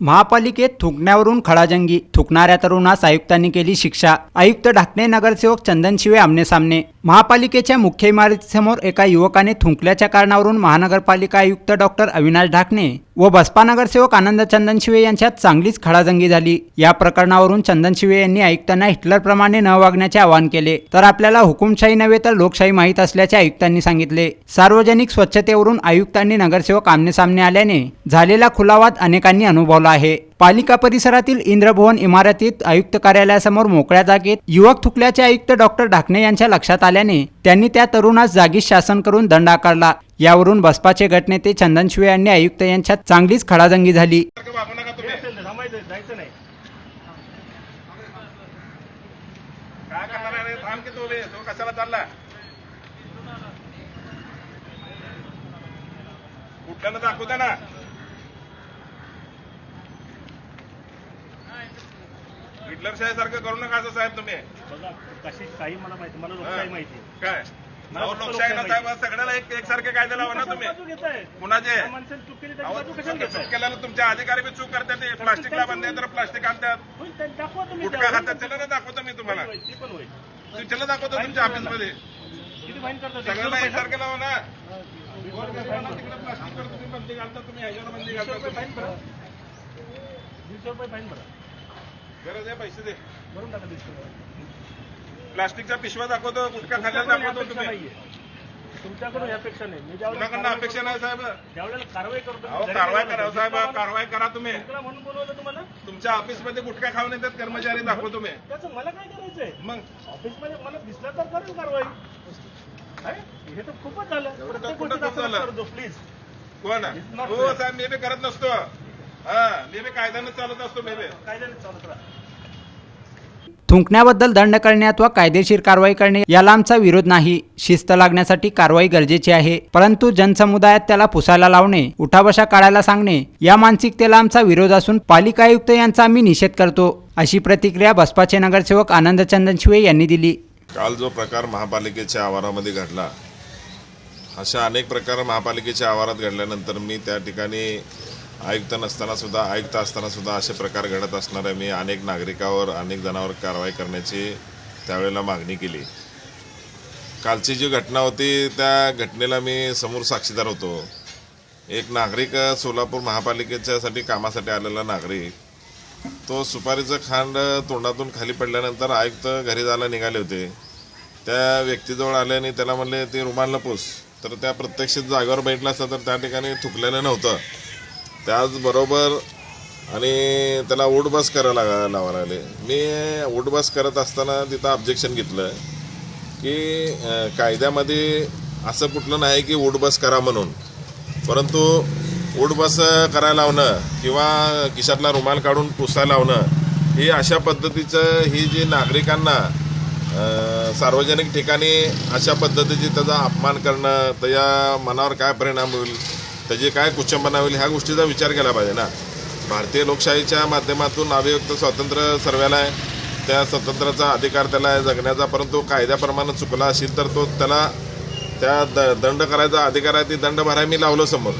महापालिकेत थुंकण्यावरून खळाजंगी थुकणाऱ्या तरुणास आयुक्तांनी केली शिक्षा. आयुक्त ढाकणे नगरसेवक चंदनशिवे आमने आमनेसामने. महापालिकेच्या मुख्य इमारतीसमोर एका युवकाने थुंकल्याच्या कारणावरून महानगरपालिका आयुक्त डॉक्टर अविनाश ढाकणे व बसपा नगरसेवक आनंद चंदन शिवे यांच्यात चांगलीच खळाजंगी झाली. या प्रकरणावरून चंदन शिवे यांनी आयुक्तांना हिटलरप्रमाणे न वागण्याचे आवाहन केले. तर आपल्याला हुकुमशाही नव्हे तर लोकशाही माहीत असल्याचे आयुक्तांनी सांगितले. सार्वजनिक स्वच्छतेवरून आयुक्तांनी नगरसेवक आमनेसामने आल्याने झालेला खुलावाद अनेकांनी अनुभवला आहे. पालिका परिसरातील इंद्रभवन इमारतीत आयुक्त कार्यालयासमोर मोकळ्या जागेत युवक थुकल्याचे आयुक्त डॉक्टर ढाकणे यांच्या लक्षात आल्याने त्यांनी त्या तरुणास जागीच शासन करून दंड आकारला. यावरून बसपाचे गटनेते चंदन शिवे यांनी आयुक्त यांच्यात चांगलीच खडाजंगी झाली. ना वागू नका तुम्ही असेल तर थांबायचं जायचं नाही काय करणार आहे रे? थांब की तू बे. तू कशाला चालला कुठल्यानं दाखवू द्या ना हिटलर सारखं करू नका असं साहेब तुम्ही. बघा कशी काही मला माहिती मला लोकशाही माहिती. काय? लोकशाही ना साहेब सगळ्याला एक एकसारखे कायदे लावा ना तुम्ही. कुणाचे? चूक चूक घेताय? केल्याला तुमच्या अधिकारी बी चूक करतात ते प्लास्टिकला बंद तर प्लास्टिक आणतात. गुटखा. खातात त्याला ना दाखवतो मी तुम्हाला. होईल, ती पण होईल. तुमच्याला दाखवतो तुमच्या ऑफिसमध्ये. किती फाईन करतात? सगळ्याला एकसारखे लावा ना. तिकडे प्लास्टिकवर तुम्ही बंदी घालता तुम्ही ह्याच्यावर बंदी घालता. फाईन भरा. वीस रुपये फाईन भरा. गरज आहे पैसे दे. भरून टाका प्लास्टिकच्या पिशव्या दाखवतो गुटखा खाल्ल्याला दाखवतो तुम्ही. तुमच्याकडून अपेक्षा नाही. मी कुणाकडनं अपेक्षा नाही साहेब? कारवाई करतो अहो कारवाई करा साहेब कारवाई करा तुम्ही. म्हणून बोलवलं तुम्हाला? तुमच्या ऑफिसमध्ये गुटखा खाऊन येतात कर्मचारी दाखवतो मी त्याचं मला काय करायचंय? मग? ऑफिसमध्ये मला दिसलं तर करेल कारवाई? हे तर खूपच झालं. प्रत्येक? करतो प्लीज कोण? हो. साहेब मी बी करत नसतो. हा मी बी कायद्यानं चालत असतो मी बी. कायद्याने चालत राहा. थुंकण्याबद्दल दंड करणे अथवा कायदेशीर कारवाई करणे याला आमचा विरोध नाही. शिस्त लागण्यासाठी कारवाई गरजेची आहे. परंतु जनसमुदायात त्याला पुसायला लावणे उठाबशा काढायला सांगणे या मानसिकतेला आमचा विरोध असून पालिका आयुक्त यांचा आम्ही निषेध करतो अशी प्रतिक्रिया बसपाचे नगरसेवक आनंद चंदन शिवे यांनी दिली. काल जो प्रकार महापालिकेच्या आवारामध्ये घडला अशा अनेक प्रकार महापालिकेच्या आवारात घडल्यानंतर मी त्या ठिकाणी आयुक्त नसताना सुद्धा आयुक्त असताना सुद्धा असे प्रकार घडत असणाऱ्या मी अनेक नागरिकावर अनेक जणांवर कारवाई करण्याची त्यावेळेला मागणी केली. कालची जी घटना होती त्या घटनेला मी समोर साक्षीदार होतो. एक नागरिक सोलापूर महापालिकेच्यासाठी कामासाठी आलेला नागरिक तो सुपारीचं खांड तोंडातून खाली पडल्यानंतर आयुक्त घरी जायला निघाले होते. त्या व्यक्तीजवळ आल्याने त्याला म्हणले ते रुमाल पुस तर त्या प्रत्यक्ष जागेवर बैठला असता तर त्या ठिकाणी थुकलेलं नव्हतं. त्याचबरोबर आणि त्याला ओटबस करायला लागा- लावायला लागले. मी ओटबस करत असताना तिथं ऑब्जेक्शन घेतलं की कायद्यामध्ये असं कुठलं नाही की ओटबस करा म्हणून. परंतु ओटबस करायला लावणं किंवा खिशातला रुमाल काढून पुसायला लावणं ही अशा पद्धतीचं ही जी नागरिकांना सार्वजनिक ठिकाणी अशा पद्धतीची त्याचा अपमान करणं त्याच्या मनावर काय परिणाम होईल? त्याची काय कुचंबना होईल ह्या गोष्टीचा विचार केला पाहिजे ना. भारतीय लोकशाहीच्या माध्यमातून अभिव्यक्त स्वातंत्र्य सर्वाला आहे. त्या स्वातंत्र्याचा अधिकार त्याला आहे जगण्याचा परंतु कायद्याप्रमाणे चुकला असेल तर तो त्याला त्या द दंड करायचा अधिकार आहे ती दंड भरायला मी लावलं समोर.